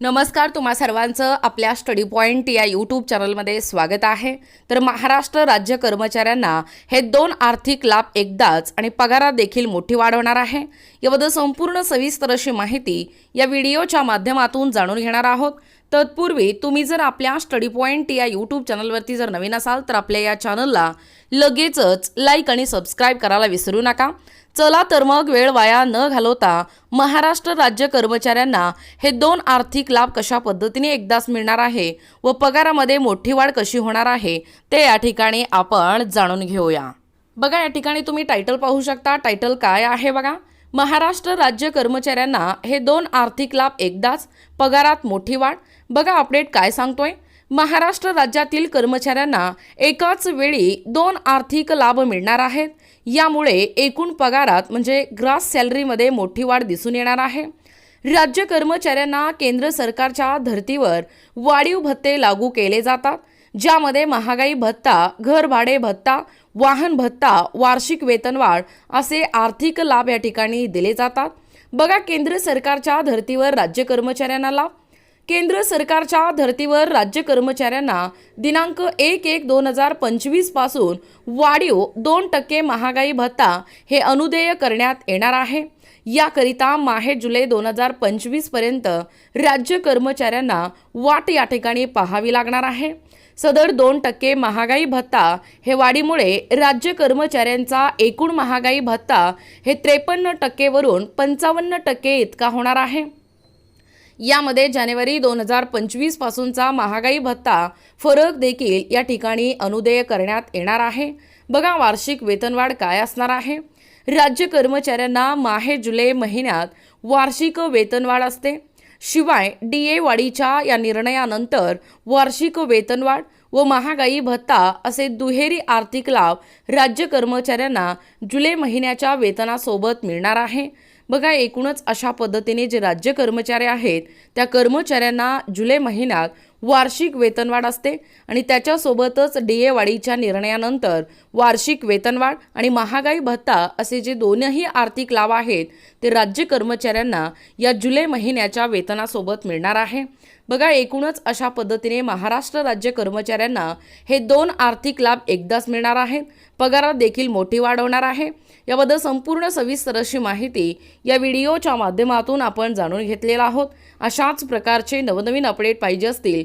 नमस्कार तुम्हा सर्वांचं आपल्या स्टडी पॉईंट या यूट्यूब चॅनलमध्ये स्वागत आहे. तर महाराष्ट्र राज्य कर्मचाऱ्यांना हे दोन आर्थिक लाभ एकदाच आणि पगारात देखील मोठी वाढ होणार आहे. याबद्दल संपूर्ण सविस्तर अशी माहिती या व्हिडिओच्या माध्यमातून जाणून घेणार आहोत. तत्पूर्वी तुम्ही जर आपल्या स्टडी पॉईंट या यूट्यूब चॅनलवरती जर नवीन असाल तर आपल्या या चॅनलला लगेचच लाईक आणि सबस्क्राईब करायला विसरू नका. चला तर मग वेळ वाया न घालवता महाराष्ट्र राज्य कर्मचाऱ्यांना हे दोन आर्थिक लाभ कशा पद्धतीने एकदाच मिळणार आहे व पगारामध्ये मोठी वाढ कशी होणार आहे ते या ठिकाणी आपण जाणून घेऊया. बघा या ठिकाणी तुम्ही टायटल पाहू शकता. टायटल काय आहे बघा? महाराष्ट्र राज्य कर्मचाऱ्यांना हे दोन आर्थिक लाभ एकदाच पगारात मोठी वाढ. बघा अपडेट काय सांगतोय. महाराष्ट्र राज्यातील कर्मचाऱ्यांना एकाच वेळी दोन आर्थिक लाभ मिळणार आहेत. यामुळे एकूण पगारात म्हणजे ग्रास सॅलरीमध्ये मोठी वाढ दिसून येणार आहे. राज्य कर्मचाऱ्यांना केंद्र सरकारच्या धर्तीवर वाढीव भत्ते लागू केले जातात. ज्यामध्ये महागाई भत्ता घर भाडे भत्ता वाहन भत्ता वार्षिक वेतनवाढ असे आर्थिक लाभ या ठिकाणी दिले जातात. बघा केंद्र सरकारच्या धर्तीवर राज्य कर्मचाऱ्यांना लाभ. केंद्र सरकारच्या धर्तीवर राज्य कर्मचाऱ्यांना दिनांक एक एक दोन हजार पंचवीसपासून वाढीव दोन टक्के महागाई भत्ता हे अनुदेय करण्यात येणार आहे. याकरिता माहे जुलै दोन हजार पंचवीसपर्यंत राज्य कर्मचाऱ्यांना वाट या ठिकाणी पाहावी लागणार आहे. सदर दोन टक्के महागाई भत्ता हे वाढीमुळे राज्य कर्मचाऱ्यांचा एकूण महागाई भत्ता हे त्रेपन्न टक्केवरून पंचावन्न टक्के इतका होणार आहे. यामध्ये जानेवारी दोन हजार पंचवीस पासूनचा महागाई भत्ता फरक देखील या ठिकाणी अनुदेय करण्यात येणार आहे. बघा वार्षिक वेतनवाढ काय असणार आहे? राज्य कर्मचाऱ्यांना माहे जुलै महिन्यात वार्षिक वेतनवाढ असते. शिवाय डी ए वाढीच्या या निर्णयानंतर वार्षिक वेतनवाढ व महागाई भत्ता असे दुहेरी आर्थिक लाभ राज्य कर्मचाऱ्यांना जुलै महिन्याच्या वेतनासोबत मिळणार आहे. बघा एकूणच अशा पद्धतीने जे राज्य कर्मचारी आहेत त्या कर्मचाऱ्यांना जुलै महिन्यात वार्षिक वेतनवाढ असते आणि त्याच्यासोबतच डी ए वाढीच्या निर्णयानंतर वार्षिक वेतनवाढ आणि महागाई भत्ता असे जे दोनही आर्थिक लाभ आहेत ते राज्य कर्मचाऱ्यांना या जुलै महिन्याच्या वेतनासोबत मिळणार आहे. बघा एकूणच अशा पद्धतीने महाराष्ट्र राज्य कर्मचाऱ्यांना हे दोन आर्थिक लाभ एकदाच मिळणार आहेत. पगारात देखील मोठी वाढ होणार आहे. याबद्दल संपूर्ण सविस्तर अशी माहिती या व्हिडिओच्या माध्यमातून आपण जाणून घेतलेला आहोत. अशाच प्रकारचे नवनवीन अपडेट पाहिजे असतील